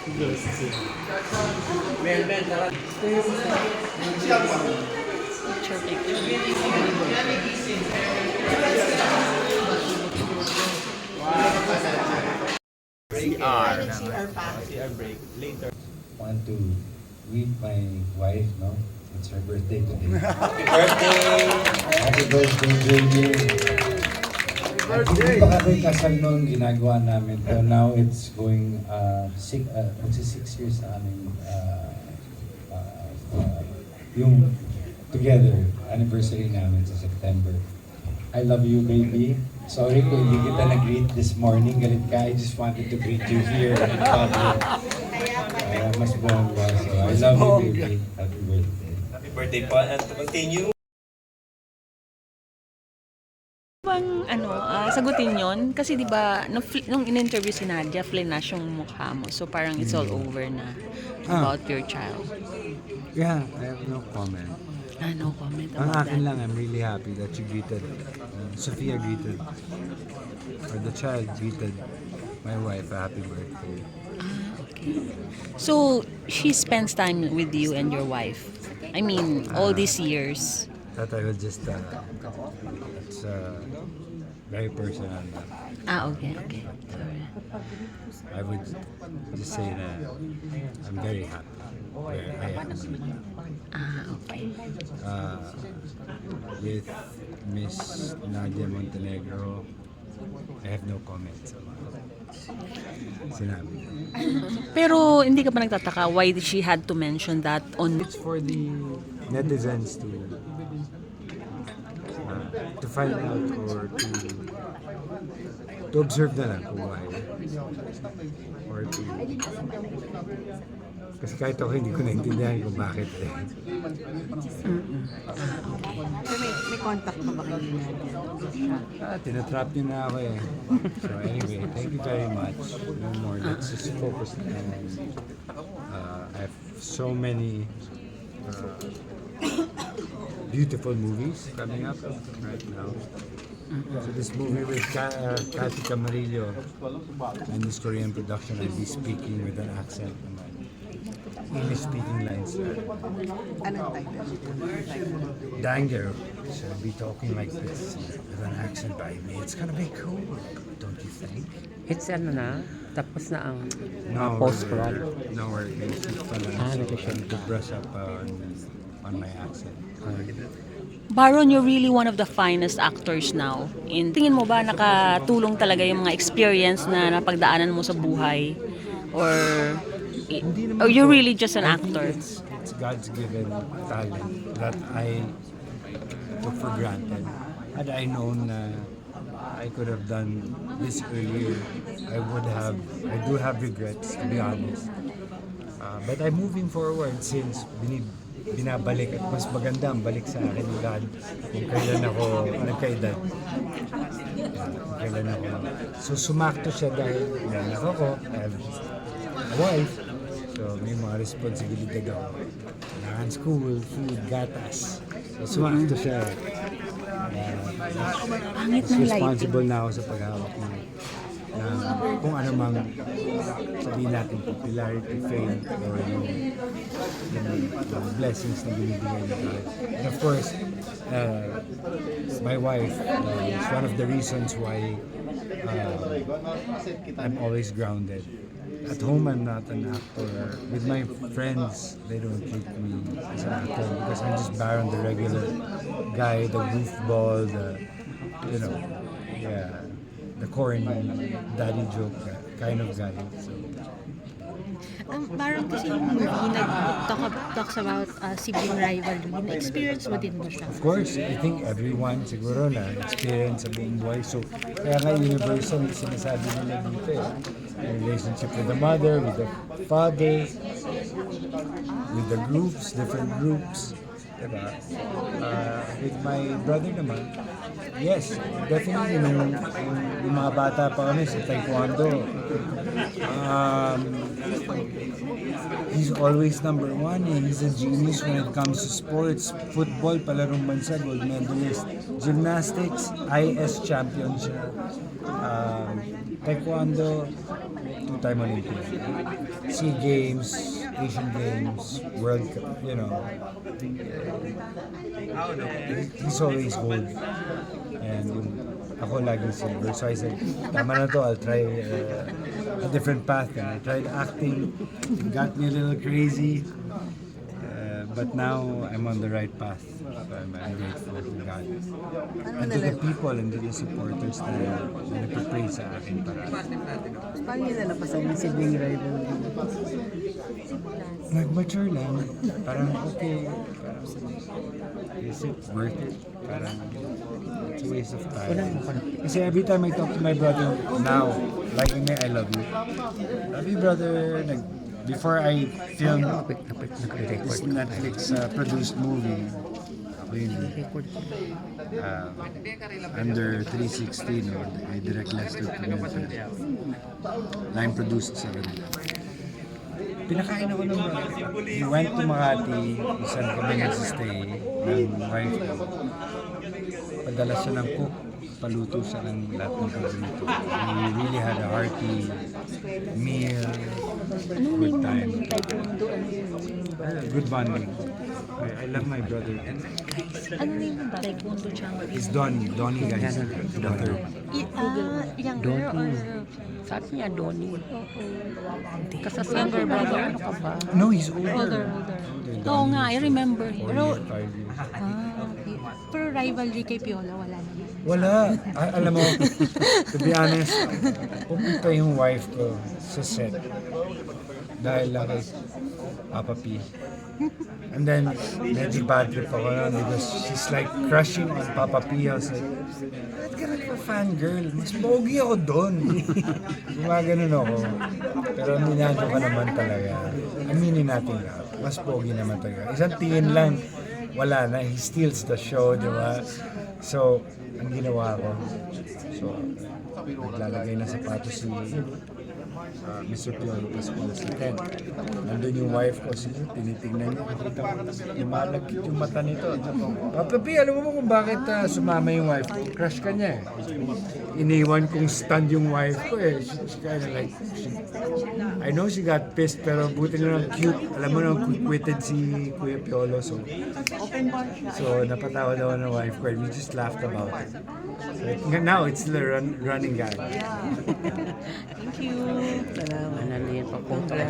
Picture, picture. want to greet my wife, no? It's her birthday today. Happy birthday! Happy birthday, JJ! Hindi pa kasal noon ginagawa namin. So now it's going, uh, six, uh, six years na aming, uh, uh, uh, yung together, anniversary namin sa September. I love you, baby. Sorry kung hindi kita nag-greet this morning. Galit ka. I just wanted to greet you here in public. Kaya mas bongga. So I love you, baby. Happy birthday. Happy birthday po. And to continue, sagutin yon Kasi di ba nung, nung in-interview si Nadia, flinash yung mukha mo. So parang it's all over na Ah. about your child. Yeah, I have no comment. Ah, no comment Ang about akin that. lang, I'm really happy that she greeted, uh, Sophia greeted, or the child greeted my wife a happy birthday. Ah, okay. So, she spends time with you and your wife. I mean, all these years. That I will just, uh, it's uh, very personal. Ah, okay, okay. Sorry. I would just say that I'm very happy where I am Ah, okay. uh, with Miss Nadia Montenegro. I have no comments about sinabi. Pero hindi ka pa nagtataka why she had to mention that on It's for the netizens to find out or to to observe na lang kung why or to kasi kahit ako hindi ko naintindihan kung bakit eh. Pero may, may contact pa ba kayo Nadia? Ah, tinatrap niyo na ako eh. So anyway, thank you very much. No more. Let's just focus na on uh, I have so many uh, beautiful movies coming up right now. So this movie with Ka- uh, Kathy Camarillo and this Korean production, I'll be speaking with an accent. English speaking lines. Anong title? Danger. So I'll be talking like this with an accent by me. It's gonna be cool, don't you think? It's ano na, tapos na ang No, post-prod. we're- No, we're pa lang. Ah, So, nag-shoot to brush up on, on my accent. Baron, you're really one of the finest actors now. In tingin mo ba nakatulong talaga yung mga experience na napagdaanan mo sa buhay? Or, or you're really just an actor? It's, it's God's given talent that I took for granted. Had I known na I could have done this earlier, I would have, I do have regrets to be honest. Uh, but I'm moving forward since binib, binabalik at mas maganda ang balik sa akin ni God kung kailan ako nagkaedad. Kung kailan ako. So sumakto siya dahil may anak ako, I have a wife, so may mga responsibilidad ako. Kailangan school, food, gatas. So sumakto siya. Pangit ng lighting. responsible na ako sa paghawak ng ng kung ano mang sabihin natin popularity, fame, or yung, yung, yung blessings na binibigay ng God. And of course, uh, my wife uh, is one of the reasons why uh, I'm always grounded. At home, I'm not an actor. With my friends, they don't treat me as an actor because I'm just Baron, the regular guy, the goofball, the, you know, yeah, the corny, daddy joke kind of guy. So, Ang parang kasi yung movie nag-talk talks about uh, sibling rivalry. Na-experience mo din ba siya? Of course, I think everyone siguro na experience sa buong buhay. So, kaya nga universal yung sinasabi nila dito eh. Yung relationship with the mother, with the father, with the groups, different groups. Diba? Uh, with my brother naman, yes, definitely nung, nung, mga bata pa kami sa taekwondo, um, he's always number one. Eh. He's a genius when it comes to sports. Football, palarong bansa, gold medalist. Gymnastics, IS champion siya. Um, taekwondo, two-time Olympian. SEA Games, Asian Games, World Cup, you know. He's always gold. And yung ako laging silver. So I said, tama na to, I'll try uh, a different path. And I tried acting. Got me a little crazy. Uh, but now I'm on the right path. So I'm, I'm grateful to God. And to the people and to the supporters na, na nagpipray sa akin Paano niya nalapasan yung sibling rivalry? Nag-mature lang. Parang okay. Parang, is it worth it? Parang it's a waste of time. Kasi every time I talk to my brother now, like me, I love you. Love you, brother. Nag, before I film Kapit, kapit, nagre-record this. Netflix uh, produced movie, ako yun, uh, under 316 or I direct Lester Pimentel. Line produced sa kanila. Pinakain ako ng brother. He went to Makati, saan kami nagsistay ng wife ko. Padala siya ng cook, paluto siya ng lahat ng paborito. We really had a hearty meal, good time. Ah, good bonding. I, I love my brother. Ano name ng? Taekwondo champion. He's Donnie, Donnie guys. The third. Ah, younger or... Sabi niya, Donnie. Oo. Kasasabi brother, ano ka ba? No, he's older. Older, older. Oo nga, I remember. Four Pero. Ah, okay. Pero rivalry kay Piolo, wala naman. Wala. A- alam mo, to be honest, pupunta yung wife ko sa set dahil lang kay Papa P. And then, medyo bad trip ako nun because she's like crushing on Papa P. I was like, ba't ka nagpa-fangirl? Mas pogi ako doon. Gumaganon ako. Pero aminado ka naman talaga. Aminin natin lahat. Mas pogi naman talaga. Isang tingin lang, wala na. He steals the show, di ba? So, ang ginawa ko, so, naglalagay ng sapatos si uh, Mr. Piolo Pascual sa tent. Nandun yung wife ko, si tinitingnan niya, nakita ko, lumalagkit yung mata nito. Papa P, alam mo kung bakit uh, sumama yung wife ko? Crush ka niya eh. Iniwan kong stand yung wife ko eh. She, she kinda like, she, I know she got pissed, pero buti na lang cute. Alam mo nang quick-witted si Kuya Piolo, so So, napatawa daw ng wife ko we just laughed about it. Now, it's the run, running gag. thank you. Manalin pa punta.